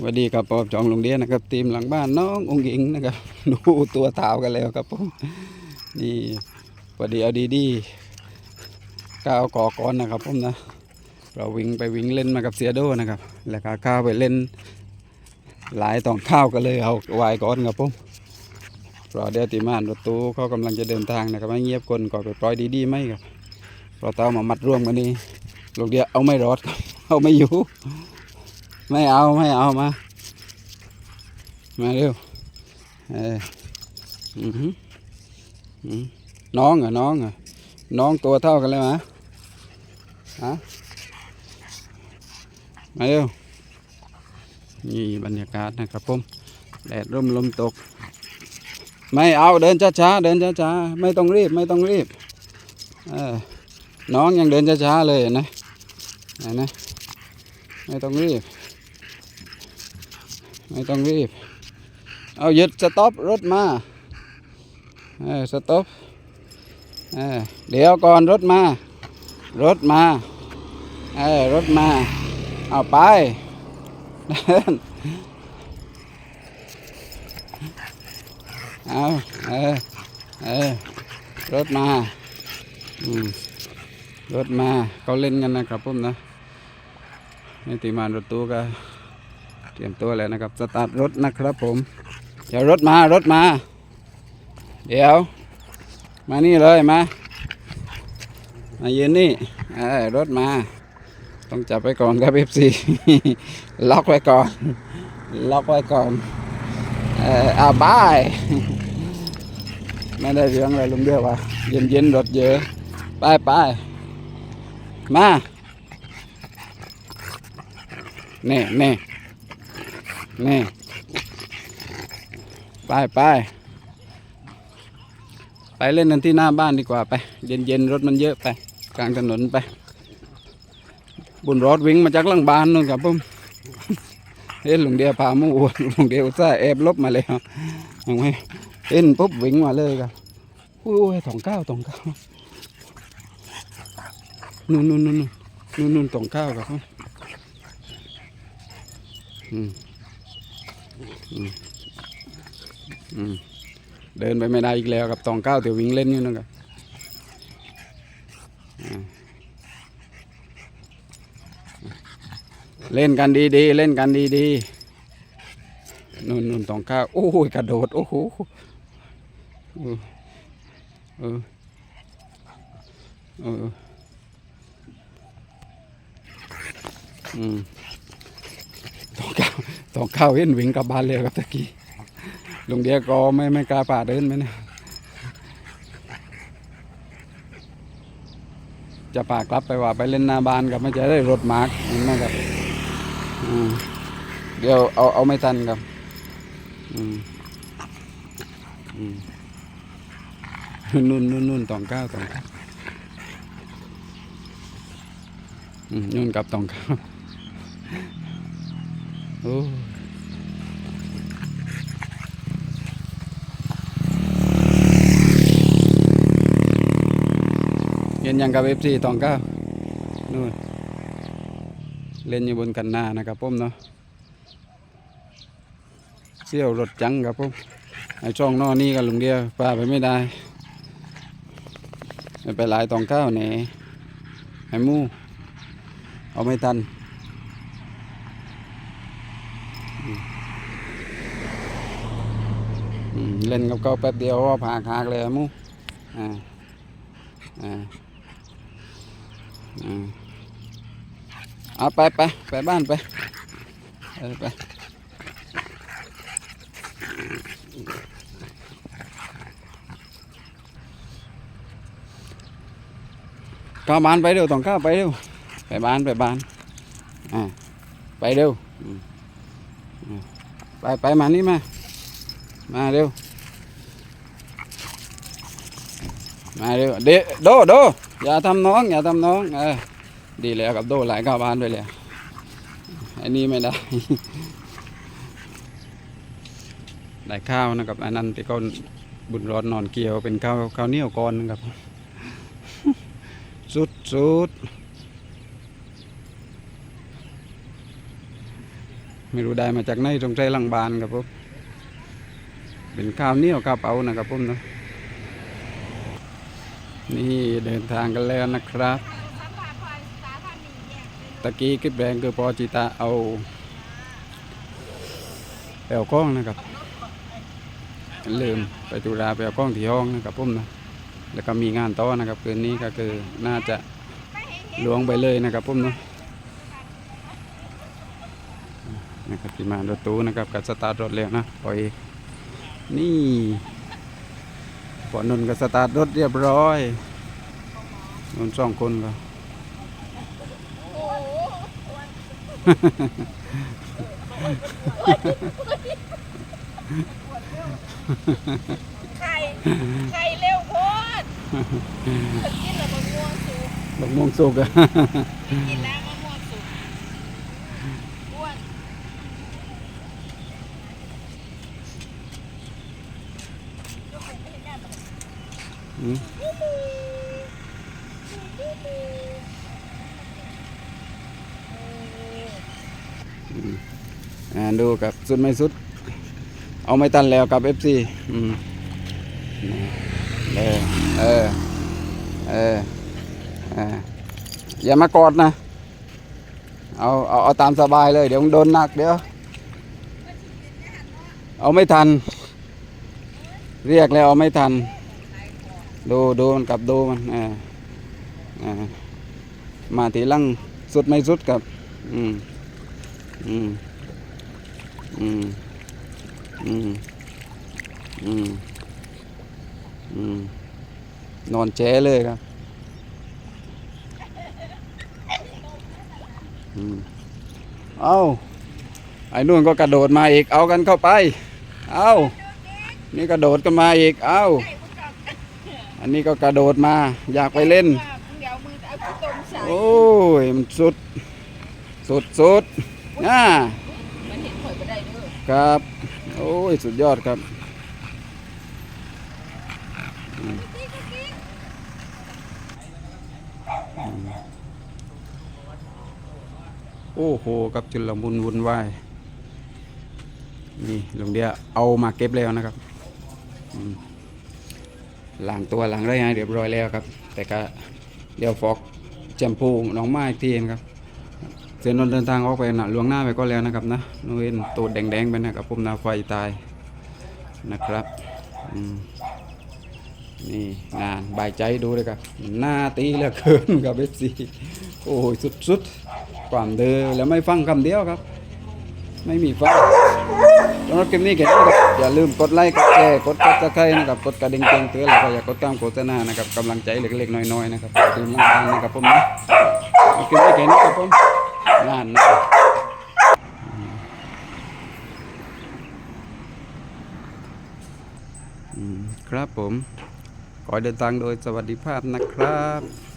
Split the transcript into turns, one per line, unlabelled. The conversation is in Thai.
สวัสดีครับปอบจองโรงเรียนนะครับทีมหลังบ้านน้ององค์หญิงนะครับ ดูตัวเท้ากันแล้วครับผมนี่พอดีเอาดีดีก้าวก่อก่อนนะครับผมนะ เราวิ่งไปวิ่งเล่นมากับเสียโดนะครับ แล้วก็ก้าวไปเล่น หลายตองข้าวก็เลยเอาไว้ก่อนครับผมรอเดี๋ยวติมานรถตู้เขากำลังจะเดินทางนะครับไม่เงียบคนก่อนไปปล่อยดีดีๆไหมครับเราเต้ามามัดร่วมกันนี้ลูกเดียวเอาไม่รอดครับเอาไม่อยู่ ไม่เอาไม่เอามา มาเร็วเอออือน้องเหรอน้องเหรอน้องตัวเท่ากันเลยมะฮะมาเร็วนี่บรรยากาศนะครับผมแดดร่มลมตก ไม่เอาเดินช้าๆเดินช้าๆไม่ต้องรีบไม่ต้องรีบเออน้องยังเดินช้าๆเลยนะนไหมไม่ต้องรีบ ไม่ต้องรีบ เอาหยุดสต็อปรถมาเออสต็อปเออเดี๋ยวก่อนรถมา รถมาเออรถมา เอาไปเอาเออเออรถมาอืมรถมาเขาเล่นกันนะครับผมนะนี่ติมานรถตู้ก็ เตรียมตัวแล้วนะครับ สตาร์ทรถนะครับผม เดี๋ยวรถมารถมา เดี๋ยว มานี่เลยมา มายืนนี่รถมา ต้องจับไว้ก่อนครับเอฟซีล็อกไว้ก่อน ล็อกไว้ก่อน เอออาบายไม่ได้เรื่องอะไรลุงเดียวว่าเย็นเย็นรถเยอะ ไปไปมาเน่เน่ นี่ไปไปไปเล่นกันที่หน้าบ้านดีกว่าไป เย็นเย็นๆรถมันเยอะไป กลางถนนไป บุญรถวิ่งมาจากหลังบ้านนู่นครับผมเห็นลุงเดียวพาหมู่ลุงเดียวอุตส่าห์แอบลบมาแล้วยังไม่เห็นปุ๊บวิ่งมาเลยครับอุ้ยสองเก้าสองเก้านู่นนู่นนู่นนู่นนู่นสองเก้าครับอืม เดินไปไม่ได้อีกแล้วกับตองเก้าเดี๋ยววิ่งเล่นอยู่นะครับเล่นกันดีๆ เล่นกันดีๆนู่นนู่นตองเก้าโอ้ยกระโดด โอ้โหเออเออเอออืม องเก้าเห็นวิ่งกลับบ้านเลยครับตะกี้ลุงเดียก็ไม่ไม่กล้าป่าเดินไหมเนี่ยจะป่ากลับไปว่าไปเล่นหน้าบ้านกับไม่จะได้รถมาร์กเห็นไหมครับเดี๋ยวเอาเอาไม่ทันครับอืมอืมนุ่นนุ่นนุ่นตองเก้าตองเก้านุ่นกับตองเก้า โอ้เห็นยังกับเอฟซีตองเก้านู่นเล่นอยู่บนกันนานะครับผมเนาะเสี่ยวรถจังครับผมไอช่องนอนี่กับลุงเดียป้าไปไม่ได้ไม่ไปหลายตองเก้าเนี่ยไอ้มูเอาไม่ทันอืมอืม เล่นกับเขาแป๊บเดียวว่าผ่าคากเลยมูอ่าอ่าอ่าเอาไปไปไปบ้านไปเออไปข้าบ้านไปเร็วต้องข้าไปเร็วไปบ้านไปบ้านอ่าไปเร็วไปไปมานี่มา มาเร็ว มาเร็วเดโดโดอย่าทำน้องอย่าทำน้องเออดีแล้วกับโดหลายเข้าบ้านด้วยเลยอันนี้ไม่ได้ได้ข้าวนะครับอันนั้นที่เขาบุญรอดนอนเกี่ยวเป็นข้าวข้าวเหนียวก้อนนะครับสุดสุดไม่รู้ได้มาจากไหนตรงใจหลังบานครับผม เป็นข้าวเหนียวข้าวเปานะครับผมเนาะนี่เดินทางกันแล้วนะครับ ตะกี้คลิปแรงคือพอจิตาเอาไปเอากล้องนะครับลืมไปตุลาไปเอากล้องที่ห้องนะครับผมนะแล้วก็มีงานต่อนะครับคืนนี้ก็คือน่าจะลวงไปเลยนะครับผมเนาะนะครับที่มารถตู้นะครับกับสตาร์ทรถแล้วนะปล่อย นี่ปอนนท์ก็สตาร์ทรถเรียบร้อยนนท์สองคนก็
ไข่ไข่เร็วโพดกินแล้วมะม่วงสุก
บักม่วงสุกอะ
กินแล้วมะม่วงสุกอ้วน
อืมอ่าดูกับสุดไม่สุด เอาไม่ตันแล้วกับ FC อืมนี่เออเออเออเอออย่ามากอดนะ เอาเอาเอาตามสบายเลย เดี๋ยวโดนหนักเดี๋ยว เอาไม่ทัน เรียกแล้วเอาไม่ทัน ดูดูมันกับดูมันอ่าอ่ามาทีลังสุดไม่สุดกับอืมอืมอืมอืมอืมอืมนอนแจ้เลยครับอืมเอาไอ้นู่นก็กระโดดมาอีก เอากันเข้าไป เอานี่กระโดดกันมาอีก เอา นนี้ก็กระโดดมา อยากไปเล่น
เดี๋ยวมือเอาขี้ต้มใส่
โอ้ย มันสุด สุดสุดน่า
มันเห็นข่อยบ่ได้เด้อ
ครับ โอ้ย สุดยอดครับอืมอืมโอ้โหกับจุลมุนวุ่นวาย นี่ลุงเดียเอามาเก็บแล้วนะครับ อืม ล้างตัวล้างไรให้เรียบร้อยแล้วครับ แต่ก็เดี๋ยวฟอกแชมพูน้องไม้อีกทีนครับเส้นนนเดินทางออกไปนะลวงหน้าไปก็แล้วนะครับนะนู่นเห็นตูดแดงๆไปนะครับผมนาไฟตายนะครับนี่งานบายใจดูเลยครับหน้าตีเหลือเกินกับเอฟซีโอ้ยสุดๆความเดินแล้วไม่ฟังคำเดียวครับ ไม่มีฟังสำหรับคลิปนี้แค่นี้ครับอย่าลืมกดไลค์กดแชร์กดติดตามนะครับกดกระดิ่งแจ้งเตือนแล้วก็อย่ากดตามโฆษณานะครับกำลังใจเล็กๆน้อยๆนะครับทีมานนะครับผมนะคลิปนี้แค่นี้ครับผมงานนะอืมครับผมขอเดินทางโดยสวัสดิภาพนะครับ